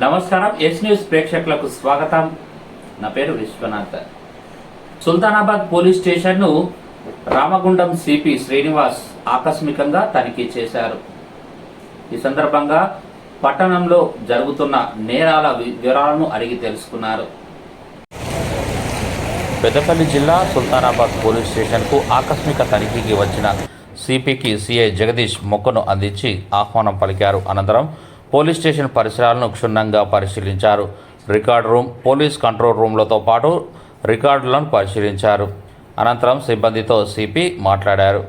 నమస్కారం yes news ప్రేక్షకులకు స్వాగతం. నా పేరు విశ్వనాథ్. సుల్తానాబాద్ పోలీస్ స్టేషన్ను రామగుండం సిపి శ్రీనివాస్ ఆకస్మికంగా తనిఖీ చేశారు. ఈ సందర్భంగా పట్టణంలో జరుగుతున్న నేరాల వి- వివరాలను అడిగి తెలుసుకున్నారు. పెద్దపల్లి జిల్లా సుల్తానాబాద్ పోలీస్ స్టేషన్కు ఆకస్మిక తనిఖీకి వచ్చిన సిపికి సిఐ జగదీష్ మొక్కను అందించి ఆహ్వానం పలికారు. అనంతరం పోలీస్ స్టేషన్ పరిసరాలను క్షుణ్ణంగా పరిశీలించారు. రికార్డ్ రూమ్ పోలీస్ కంట్రోల్ రూమ్లతో పాటు రికార్డులను పరిశీలించారు. అనంతరం సిబ్బందితో సిపి మాట్లాడారు.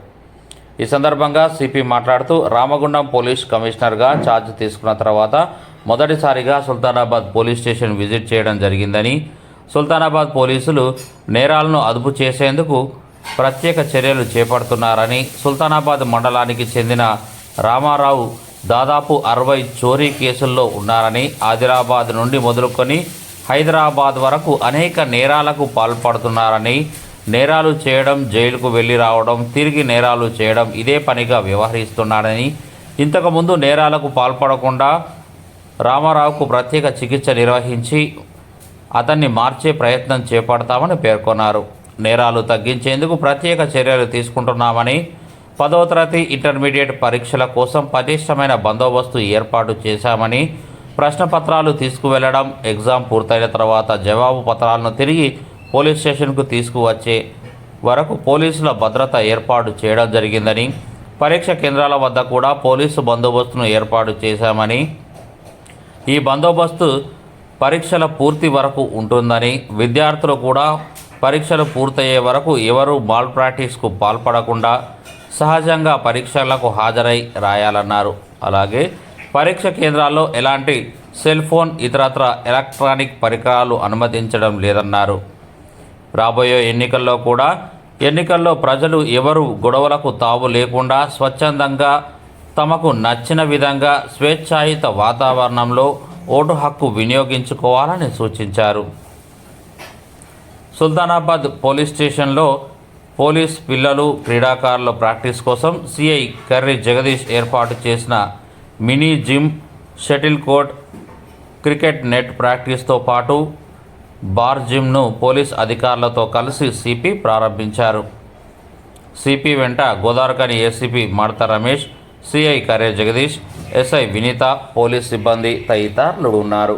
ఈ సందర్భంగా సిపి మాట్లాడుతూ రామగుండం పోలీస్ కమిషనర్గా ఛార్జ్ తీసుకున్న తర్వాత మొదటిసారిగా సుల్తానాబాద్ పోలీస్ స్టేషన్ విజిట్ చేయడం జరిగిందని సుల్తానాబాద్ పోలీసులు నేరాలను అదుపు చేసేందుకు ప్రత్యేక చర్యలు చేపడుతున్నారని సుల్తానాబాద్ మండలానికి చెందిన రామారావు దాదాపు అరవై చోరీ కేసుల్లో ఉన్నారని ఆదిలాబాద్ నుండి మొదలుకొని హైదరాబాద్ వరకు అనేక నేరాలకు పాల్పడుతున్నారని నేరాలు చేయడం జైలుకు వెళ్ళి రావడం తిరిగి నేరాలు చేయడం ఇదే పనిగా వ్యవహరిస్తున్నాడని. ఇంతకుముందు నేరాలకు పాల్పడకుండా రామారావుకు ప్రత్యేక చికిత్స నిర్వహించి అతన్ని మార్చే ప్రయత్నం చేపడతామని పేర్కొన్నారు. నేరాలు తగ్గించేందుకు ప్రత్యేక చర్యలు తీసుకుంటున్నామని పదో తరగతి ఇంటర్మీడియట్ పరీక్షల కోసం పటిష్టమైన బందోబస్తు ఏర్పాటు చేశామని ప్రశ్నపత్రాలు తీసుకువెళ్ళడం ఎగ్జామ్ పూర్తయిన తర్వాత జవాబు పత్రాలను తిరిగి పోలీస్ స్టేషన్కు తీసుకువచ్చే వరకు పోలీసుల భద్రత ఏర్పాటు చేయడం జరిగిందని పరీక్ష కేంద్రాల వద్ద కూడా పోలీసు బందోబస్తును ఏర్పాటు చేశామని ఈ బందోబస్తు పరీక్షల పూర్తి వరకు ఉంటుందని విద్యార్థులు కూడా పరీక్షలు పూర్తయ్యే వరకు ఎవరూ మాల్ ప్రాక్టీస్కు పాల్పడకుండా సహజంగా పరీక్షలకు హాజరై రాయాలన్నారు. అలాగే పరీక్ష కేంద్రాల్లో ఎలాంటి సెల్ ఫోన్ ఇతరత్ర ఎలక్ట్రానిక్ పరికరాలు అనుమతించడం లేదన్నారు. రాబోయే ఎన్నికల్లో కూడా ఎన్నికల్లో ప్రజలు ఎవరు గొడవలకు తావు లేకుండా స్వచ్ఛందంగా తమకు నచ్చిన విధంగా స్వేచ్ఛాయుత వాతావరణంలో ఓటు హక్కు వినియోగించుకోవాలని సూచించారు. సుల్తానాబాద్ పోలీస్ స్టేషన్లో పోలీస్ పిల్లలు క్రీడాకారుల ప్రాక్టీస్ కోసం సిఐ కర్రీ జగదీష్ ఏర్పాటు చేసిన mini gym shuttle court cricket net ప్రాక్టీస్తో పాటు బార్ జిమ్ను పోలీస్ అధికారులతో కలిసి సిపి ప్రారంభించారు. సిపి వెంట గోదావరికని ఏసీపీ మడత రమేష్ సిఐ కరే జగదీష్ ఎస్ఐ వినీత పోలీస్ సిబ్బంది తదితరులు ఉన్నారు.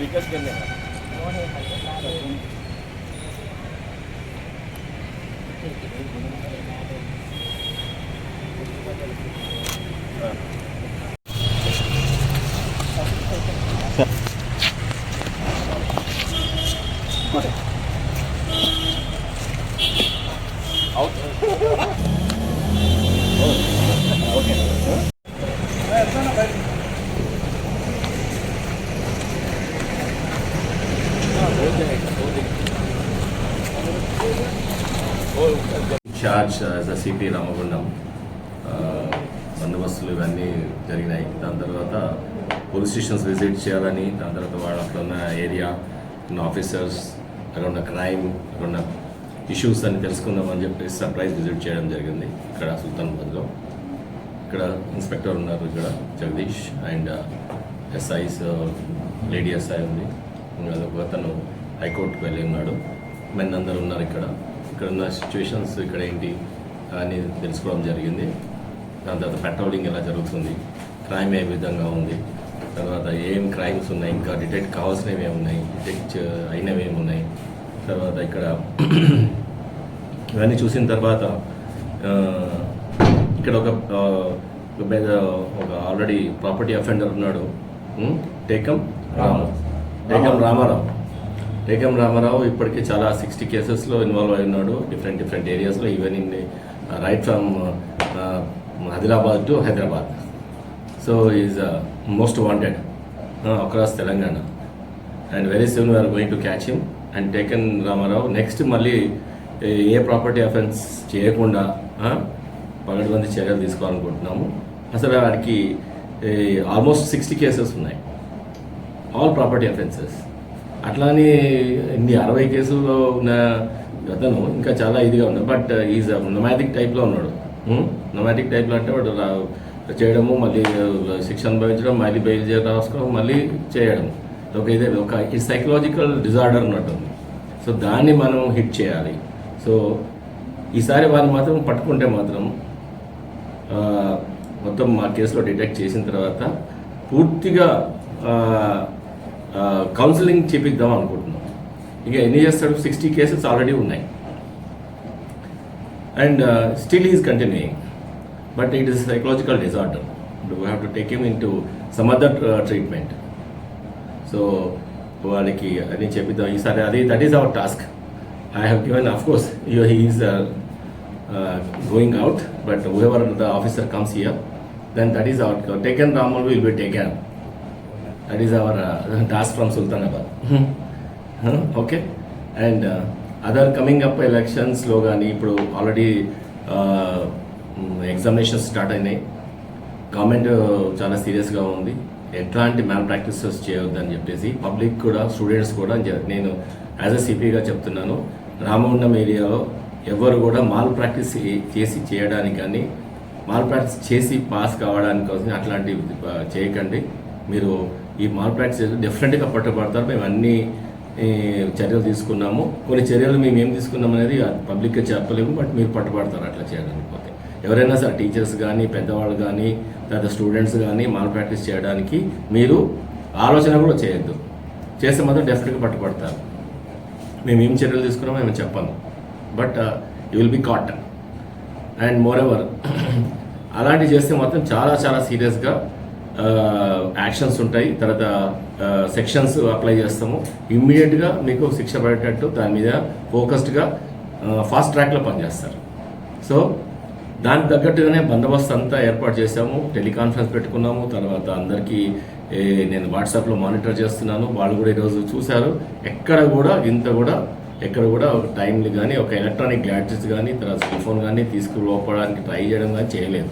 అవుటా కన్నాగారిడ్రా charge as a CP Ramagundam బందోబస్తులు ఇవన్నీ జరిగినాయి. దాని తర్వాత పోలీస్ స్టేషన్స్ విజిట్ చేయాలని దాని తర్వాత వాళ్ళు అక్కడ ఉన్న ఏరియా ఉన్న ఆఫీసర్స్ అక్కడ ఉన్న క్రైమ్ అక్కడ ఉన్న ఇష్యూస్ అని తెలుసుకుందామని చెప్పి సర్ప్రైజ్ విజిట్ చేయడం జరిగింది ఇక్కడ సుల్తాన్బాద్లో. ఇక్కడ ఇన్స్పెక్టర్ ఉన్నారు ఇక్కడ Jagadish and uh, SIs lady SI ఉంది. అదొక అతను హైకోర్టుకు వెళ్ళి ఉన్నాడు. మెన్ అందరు ఉన్నారు ఇక్కడ. ఇక్కడ ఉన్న సిచ్యువేషన్స్ ఇక్కడ ఏంటి అని తెలుసుకోవడం జరిగింది. దాని తర్వాత పెట్రోలింగ్ ఎలా జరుగుతుంది క్రైమ్ ఏ విధంగా ఉంది తర్వాత ఏం క్రైమ్స్ ఉన్నాయి ఇంకా డిటెక్ట్ కావాల్సినవి ఏమున్నాయి డిటెక్ట్ అయినవి ఏమున్నాయి తర్వాత ఇక్కడ ఇవన్నీ చూసిన తర్వాత ఇక్కడ ఒక ఒక ఆల్రెడీ ప్రాపర్టీ అఫెండర్ ఉన్నాడు? టేకం రామ. టేకం రామారావు. రేఖం రామారావు ఇప్పటికే చాలా సిక్స్టీ కేసెస్లో ఇన్వాల్వ్ అయి ఉన్నాడు. డిఫరెంట్ డిఫరెంట్ ఏరియాస్లో even in right from Adilabad to Hyderabad. So is most wanted across Telangana. And very soon we're going to catch him and taken Ramarao. Next మళ్ళీ a- A property offence చేయకుండా పగటిబంది చర్యలు తీసుకోవాలనుకుంటున్నాము. అసలు వాడికి almost sixty cases ఉన్నాయి. All property offences. అట్లానే ఇన్ని అరవై కేసుల్లో ఉన్న అతను ఇంకా చాలా ఇదిగా ఉన్నాడు. బట్ ఈజ్ నొమాటిక్ టైప్లో ఉన్నాడు. Hmm? నొమాటిక్ టైప్లో అంటే వాడు రా- చేయడము మళ్ళీ uh, శిక్ష అనుభవించడం మళ్ళీ బెయిల్ చేయడం రాసుకోవడం మళ్ళీ చేయడం. ఒక ఇదే ఒక ఈ సైకలాజికల్ డిజార్డర్ ఉన్నట్టు ఉంది. సో దాన్ని మనం హిట్ చేయాలి. సో ఈసారి వాళ్ళు మాత్రం పట్టుకుంటే మాత్రం మొత్తం మా కేసులో డిటెక్ట్ చేసిన తర్వాత పూర్తిగా కౌన్సిలింగ్ చేపిద్దాం అనుకుంటున్నాం. ఇక ఎన్ని చేస్తాడు సిక్స్టీ కేసెస్ ఆల్రెడీ ఉన్నాయి. And still is continuing but it is psychological disorder we have to take him in to some other treatment so వాళ్ళకి అని చెప్పిద్దాం ఈసారి అది that is our task I have given of course he is going out but ever the officer comes here then that is our taken రామల్ will be taken that is our task from Sultanabad okay and other coming up ఎలక్షన్స్లో కానీ ఇప్పుడు already examinations start అయినాయి. Government చాలా సీరియస్గా ఉంది. ఎట్లాంటి man practices చేయొద్దని చెప్పేసి పబ్లిక్ కూడా స్టూడెంట్స్ కూడా నేను యాజ్ అ సిపిగా చెప్తున్నాను. రామగుండం ఏరియాలో ఎవరు కూడా మాల్ ప్రాక్టీస్ చేసి చేయడానికి కానీ మాల్ ప్రాక్టీస్ చేసి పాస్ కావడానికి కోసం అట్లాంటివి ఆ, చేయకండి. మీరు ఈ మాల్ ప్రాక్టీస్ డెఫినెట్గా పట్టుబడతారు. మేము అన్ని చర్యలు తీసుకున్నాము. కొన్ని చర్యలు మేము ఏం తీసుకున్నాం అనేది పబ్లిక్గా చెప్పలేము బట్ మీరు పట్టుబడతారు అట్లా చేయడానికి పోతే. ఎవరైనా సరే టీచర్స్ కానీ పెద్దవాళ్ళు కానీ లేదా స్టూడెంట్స్ కానీ మాల్ ప్రాక్టీస్ చేయడానికి మీరు ఆలోచన కూడా చేయొద్దు. చేస్తే మాత్రం డెఫినెట్గా పట్టుబడతారు. మేము ఏం చర్యలు తీసుకున్నామో మేము చెప్పాము. But you will be caught and more ever అలాంటివి చేస్తే మాత్రం చాలా చాలా సీరియస్గా యాక్షన్స్ ఉంటాయి. తర్వాత సెక్షన్స్ అప్లై చేస్తాము. ఇమ్మీడియట్గా మీకు శిక్ష పడేటట్టు దాని మీద ఫోకస్డ్గా ఫాస్ట్ ట్రాక్లో పనిచేస్తారు. సో దానికి తగ్గట్టుగానే బందోబస్తు అంతా ఏర్పాటు చేశాము. టెలికాన్ఫరెన్స్ పెట్టుకున్నాము. తర్వాత అందరికీ నేను వాట్సాప్లో మానిటర్ చేస్తున్నాను. వాళ్ళు కూడా ఈరోజు చూశారు. ఎక్కడ కూడా ఇంత కూడా ఎక్కడ కూడా ఒక టైంని కానీ ఒక ఎలక్ట్రానిక్ గ్యాడ్జెట్స్ కానీ తర్వాత సెల్ ఫోన్ కానీ తీసుకుపోవడానికి ట్రై చేయడం కానీ చేయలేదు.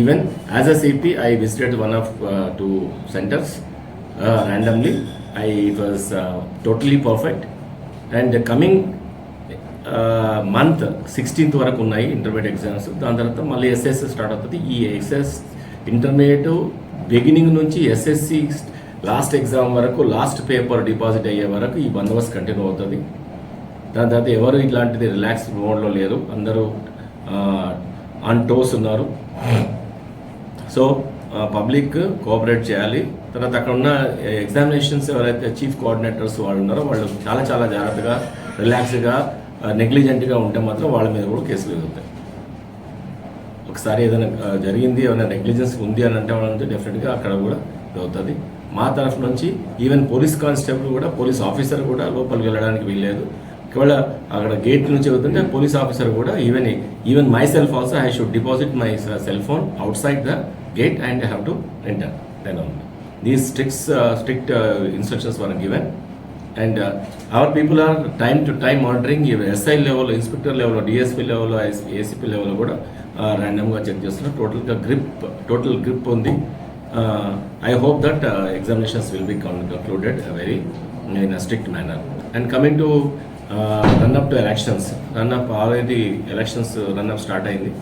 Even as a CP I visited one of two centres randomly I it was totally perfect and coming month sixteenth వరకు ఉన్నాయి ఇంటర్మీడియట్ ఎగ్జామ్స్ దాని తర్వాత మళ్ళీ ఎస్ఎస్ స్టార్ట్ అవుతుంది. ఈ ఎస్ఎస్ ఇంటర్మీడియట్ బిగినింగ్ నుంచి ఎస్ఎస్సి లాస్ట్ ఎగ్జామ్ వరకు లాస్ట్ పేపర్ డిపాజిట్ అయ్యే వరకు ఈ బందోబస్తు కంటిన్యూ అవుతుంది. దాని తర్వాత ఎవరు ఇలాంటిది రిలాక్స్ మోడ్లో లేరు. అందరూ uh, ఆన్ టోస్ ఉన్నారు. సో పబ్లిక్ కోఆపరేట్ చేయాలి. తర్వాత అక్కడ ఉన్న ఎగ్జామినేషన్స్ ఎవరైతే చీఫ్ కోఆర్డినేటర్స్ వాళ్ళు ఉన్నారో వాళ్ళు చాలా చాలా జాగ్రత్తగా రిలాక్స్గా నెగ్లిజెంట్గా ఉంటే మాత్రం వాళ్ళ మీద కూడా కేసులు ఎదుగుతాయి. ఒకసారి ఏదైనా జరిగింది ఏమైనా నెగ్లిజెన్స్ ఉంది అని అంటే వాళ్ళంటే డెఫినెట్గా అక్కడ కూడా అవుతుంది మా తరఫు నుంచి ఈవెన్ పోలీస్ కానిస్టేబుల్ కూడా పోలీస్ ఆఫీసర్ కూడా లోపలికి వెళ్ళడానికి వీల్లేదు. ఒకవేళ అక్కడ గేట్ నుంచి వెళ్తుంటే పోలీస్ ఆఫీసర్ కూడా even even myself also I should deposit my cell phone outside the gate and have to enter then only these stricts strict instructions were given and our people are time to time monitoring SI level inspector level DSP level ACP level కూడా ర్యాండమ్గా check చేస్తున్నారు. టోటల్గా grip total grip ఉంది. I hope that examinations will be concluded very in a strict manner and coming to run up to elections run up already elections run up start అయింది.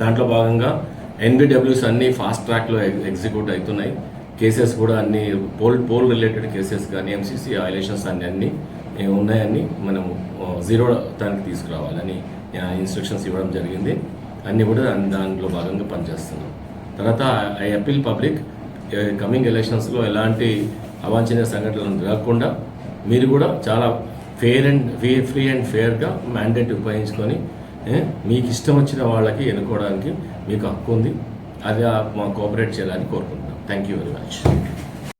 దాంట్లో భాగంగా NBWs అన్ని fast ట్రాక్లో execute అవుతున్నాయి. Cases కూడా అన్ని poll poll related cases కానీ MCC violations అన్ని అన్ని ఉన్నాయని మనం జీరో దానికి తీసుకురావాలని ఇన్స్ట్రక్షన్స్ ఇవ్వడం జరిగింది. అన్నీ కూడా దాంట్లో భాగంగా పనిచేస్తున్నాం. తర్వాత ఐ అపీల్ పబ్లిక్ కమింగ్ ఎలక్షన్స్లో ఎలాంటి అవాంఛనీయ సంఘటనలు జరగకుండా మీరు కూడా చాలా fair and fair free and ఫేర్గా mandate ఉపయోగించుకొని మీకు ఇష్టం వచ్చిన వాళ్ళకి ఎన్నుకోవడానికి మీకు హక్కు ఉంది. అది మా కోఆపరేట్ చేయాలని కోరుకుంటున్నాం. Thank you very much